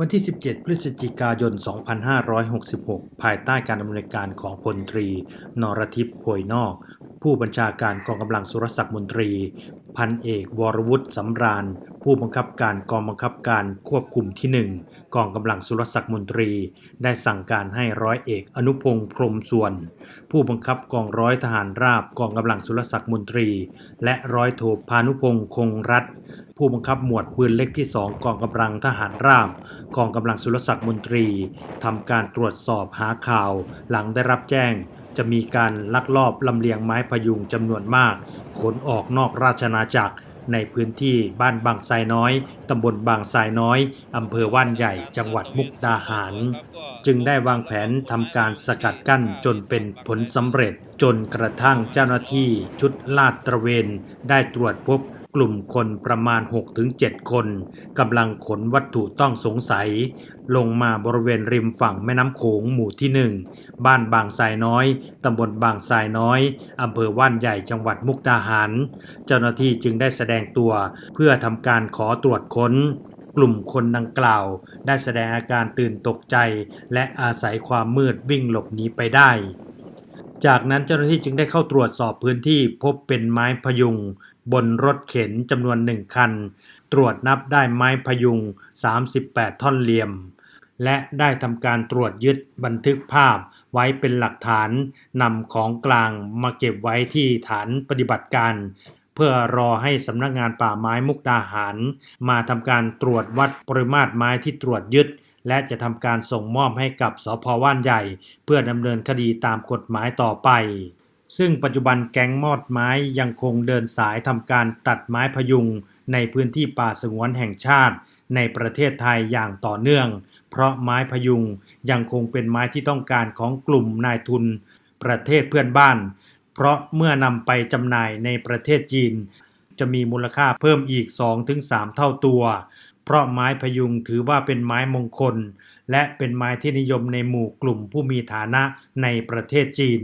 วันที่ 17 พฤศจิกายน 2566 ภายใต้การดำเนินการของพลตรี นรทิพย์โพยนอก ผู้บัญชาการกองกำลังสุรศักดิ์มนตรี พันเอกวรวุฒิสำราญ ผู้บังคับการกองบังคับการควบคุมที่ 1 กองกำลังสุรศักดิ์มนตรี ได้สั่งการให้ร้อยเอกอนุพงศ์พรมส่วน ผู้บังคับกองร้อยทหารราบกองกำลังสุรศักดิ์มนตรี และร้อยโทพานุพงศ์คงรัตน์ผู้บังคับหมวดปืนเล็กที่ 2 กองกำลังทหารราบ กองกำลังสุรศักดิ์มนตรีทำการตรวจสอบหาข่าว หลังได้รับแจ้งจะมีการลักลอบลำเลียงไม้พยุงจำนวนมาก ขนออกนอกราชนาจักร ในพื้นที่บ้านบางทรน้อย ตำบลบางทรน้อยอำเภอว่านใหญ่ จังหวัดมุกดาหาร จึงได้วางแผนทำการสกัดกั้นจนเป็นผลสำเร็จ จนกระทั่งเจ้าหน้าที่ชุดลาดตระเวนได้ตรวจพบ กลุ่มคนประมาณ 6-7 คนกำลังขนวัตถุต้องสงสัย ลงมาบริเวณริมฝั่งแม่น้ำโขงหมู่ที่ 1 บ้านบางทรายน้อยตำบลบางทรายน้อยอำเภอว่านใหญ่จังหวัดมุกดาหาร เจ้าหน้าที่จึงได้แสดงตัว เพื่อทำการขอตรวจค้นกลุ่มคนดังกล่าว ได้แสดงอาการตื่นตกใจ และอาศัยความมืดวิ่งหลบหนีไปได้ จากนั้นเจ้าหน้าที่จึงได้เข้าตรวจสอบพื้นที่พบเป็นไม้พยุง บนรถเข็นจำนวนหนึ่งคัน ตรวจนับได้ไม้พยุง 38 ท่อนเหลี่ยม และได้ทำการตรวจยึดบันทึกภาพไว้เป็นหลักฐานนำของกลางมาเก็บไว้ที่ฐานปฏิบัติการ เพื่อรอให้สำนักงานป่าไม้มุกดาหาร มาทำการตรวจวัดปริมาตรไม้ที่ตรวจยึด และจะทำการส่งมอบให้กับสพว่านใหญ่ เพื่อดำเนินคดีตามกฎหมายต่อไป ซึ่งปัจจุบันแก๊งมอดไม้ยังคงเดินสายทำการตัดไม้พยุง ในพื้นที่ป่าสงวนแห่งชาติ ในประเทศไทยอย่างต่อเนื่อง เพราะไม้พยุงยังคงเป็นไม้ที่ต้องการของกลุ่มนายทุน ประเทศเพื่อนบ้าน เพราะเมื่อนำไปจำหน่ายในประเทศจีน จะมีมูลค่าเพิ่มอีก 2-3 เท่าตัว เพราะไม้พยุงถือว่าเป็นไม้มงคล และเป็นไม้ที่นิยมในหมู่กลุ่มผู้มีฐานะในประเทศจีน